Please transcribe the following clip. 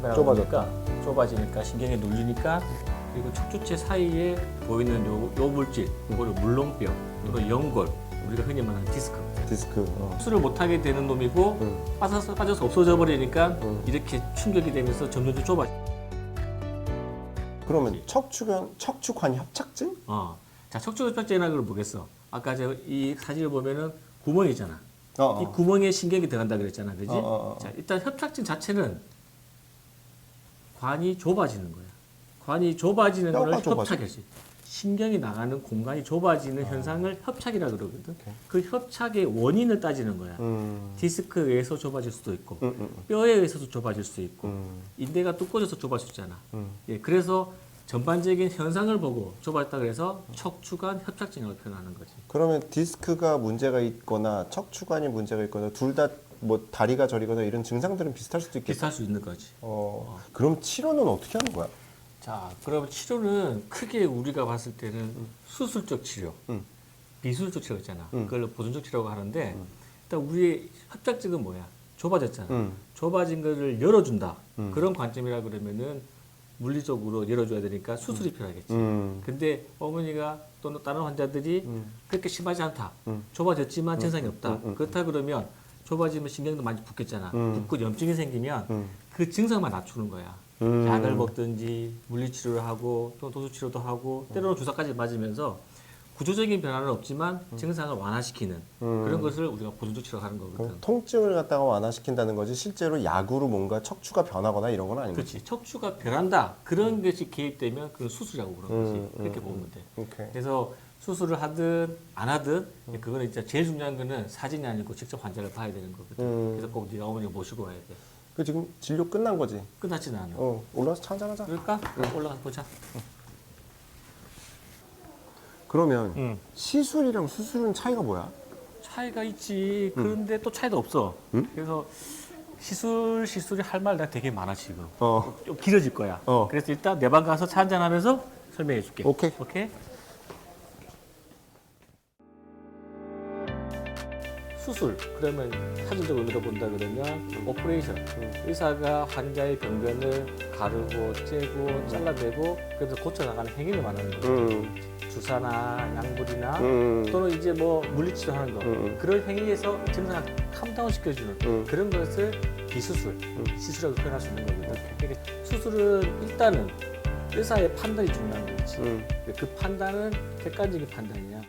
변화가 오니까 좁아지니까 신경이 눌리니까 그리고 척추체 사이에 보이는 요, 요 물질, 이거를 물렁뼈 또는 연골, 우리가 흔히 말하는 디스크. 디스크. 어. 수술을 못하게 되는 놈이고 음. 빠져서 빠져서 없어져 버리니까 음. 이렇게 충격이 되면서 점점 더 좁아. 그러면 척추관 척추관 협착증? 어. 자 척추 협착제나 그걸 보겠어. 아까 저이 사진을 보면은 구멍이잖아. 어, 어. 이 구멍에 신경이 들어간다 그랬잖아, 그지? 어, 어, 어. 자 일단 협착증 자체는 관이 좁아지는 거야. 관이 좁아지는 걸? 협착이지. 신경이 나가는 공간이 좁아지는 현상을 협착이라 그러거든. 오케이. 그 협착의 원인을 따지는 거야. 음. 디스크에 의해서 좁아질 수도 있고, 음, 음, 뼈에 의해서도 좁아질 수 있고, 음. 인대가 수 있잖아. 음. 예, 그래서 전반적인 현상을 보고 좁아졌다 그래서 척추관 협착증이라고 표현하는 거지. 그러면 디스크가 문제가 있거나 척추관이 문제가 있거나 둘 다 뭐 다리가 저리거나 이런 증상들은 비슷할 수도 있겠다. 비슷할 수 있는 거지. 어. 그럼 치료는 어떻게 하는 거야? 자, 그럼 치료는 크게 우리가 봤을 때는 수술적 치료, 음. 비수술적 치료 있잖아. 음. 그걸 보존적 치료라고 하는데 일단 우리의 협착증은 뭐야? 좁아졌잖아. 음. 좁아진 거를 열어준다. 음. 그런 관점이라 그러면은 물리적으로 열어줘야 되니까 수술이 필요하겠지. 음. 근데 어머니가 또는 다른 환자들이 음. 그렇게 심하지 않다. 음. 좁아졌지만 증상이 없다. 그렇다 그러면 좁아지면 신경도 많이 붓겠잖아. 음. 붓고 염증이 생기면 음. 그 증상만 낮추는 거야. 음. 약을 먹든지 물리치료를 하고 또 도수치료도 하고 때로는 주사까지 맞으면서 구조적인 변화는 없지만 증상을 완화시키는 음. 그런 것을 우리가 치료를 하는 거거든. 그럼 통증을 갖다가 완화시킨다는 거지 실제로 약으로 뭔가 척추가 변하거나 이런 건 아닌 거지. 그렇지. 척추가 변한다. 그런 것이 개입되면 그건 수술이라고 그러는 거지. 음, 그렇게 음, 보면 돼. 오케이. 그래서 수술을 하든 안 하든 그거는 진짜 제일 중요한 거는 사진이 아니고 직접 환자를 봐야 되는 거거든. 음. 그래서 꼭 네가 어머니 모시고 와야 돼. 그 지금 진료 끝난 거지. 끝났지는 않아. 어 올라와서 차 한잔 하자. 그럴까? 올라가서 보자. 그러면 응. 시술이랑 수술은 차이가 뭐야? 차이가 있지. 그런데 또 차이도 없어. 음? 그래서 시술 시술이 할 말 내가 되게 많아 지금. 어 좀 길어질 거야. 어. 그래서 일단 내 방 가서 차 한잔 하면서 설명해 줄게. 오케이. 오케이. 수술 그러면 사진적 의미로 본다 그러면 오퍼레이션 의사가 환자의 병변을 가르고 째고 잘라내고 그래서 고쳐나가는 행위를 말하는 거죠. 음. 주사나 약물이나 음. 또는 이제 뭐 물리치료 하는 거 음. 그런 행위에서 증상을 캄다운 시켜주는 음. 그런 것을 비수술 시술이라고 표현할 수 있는 거거든 그러니까 수술은 일단은 의사의 판단이 중요한 거지 음. 그 판단은 객관적인 판단이야